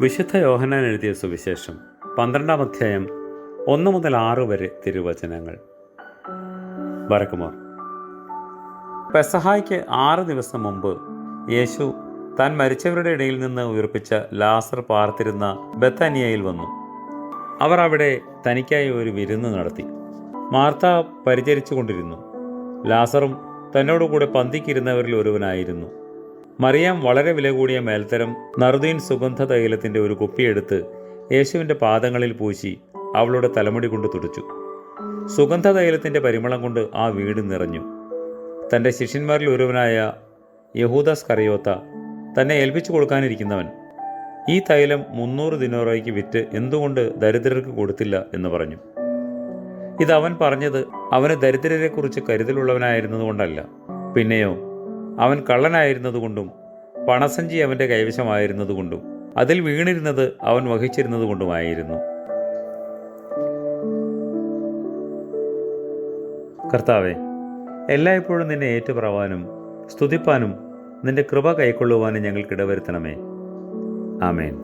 വിശുദ്ധ യോഹനാൻ എഴുതിയ സുവിശേഷം പന്ത്രണ്ടാം അധ്യായം ഒന്ന് മുതൽ ആറ് വരെ തിരുവചനങ്ങൾ. ബറക്കുമാർ പെസഹായ്ക്ക് ആറ് ദിവസം മുമ്പ് യേശു താൻ മരിച്ചവരുടെ ഇടയിൽ നിന്ന് ഉയർപ്പിച്ച ലാസർ പാർത്തിരുന്ന ബത്താനിയയിൽ വന്നു. അവർ അവിടെ തനിക്കായി ഒരു വിരുന്ന് നടത്തി. മാർത്ത പരിചരിച്ചു കൊണ്ടിരുന്നു ലാസറും തന്നോടുകൂടെ പന്തിക്കിരുന്നവരിൽ ഒരുവനായിരുന്നു. മറിയാം വളരെ വില കൂടിയ മേൽത്തരം നറുദീൻ സുഗന്ധ തൈലത്തിന്റെ ഒരു കുപ്പിയെടുത്ത് യേശുവിന്റെ പാദങ്ങളിൽ പൂശി അവളുടെ തലമുടി കൊണ്ട് തുടച്ചു. സുഗന്ധ തൈലത്തിന്റെ പരിമളം കൊണ്ട് ആ വീട് നിറഞ്ഞു. തന്റെ ശിഷ്യന്മാരിൽ ഒരുവനായ യഹൂദാസ് കറിയോത്ത തന്നെ ഏൽപ്പിച്ചു കൊടുക്കാനിരിക്കുന്നവൻ ഈ തൈലം മുന്നൂറ് ദിനോറയ്ക്ക് വിറ്റ് എന്തുകൊണ്ട് ദരിദ്രർക്ക് കൊടുത്തില്ല? എന്ന് പറഞ്ഞു. ഇത് അവൻ പറഞ്ഞത് അവന് ദരിദ്രരെക്കുറിച്ച് കരുതലുള്ളവനായിരുന്നതുകൊണ്ടല്ല. പിന്നെയോ അവൻ കള്ളനായിരുന്നതുകൊണ്ടും പണസഞ്ചി അവന്റെ കൈവശമായിരുന്നതുകൊണ്ടും അതിൽ വീണിരുന്നത് അവൻ വഹിച്ചിരുന്നതുകൊണ്ടുമായിരുന്നു. കർത്താവെ എല്ലായ്പ്പോഴും നിന്നെ ഏറ്റുപറവാനും സ്തുതിപ്പാനും നിന്റെ കൃപ കൈക്കൊള്ളുവാനും ഞങ്ങൾക്കിടവരുത്തണമേ ആമേൻ.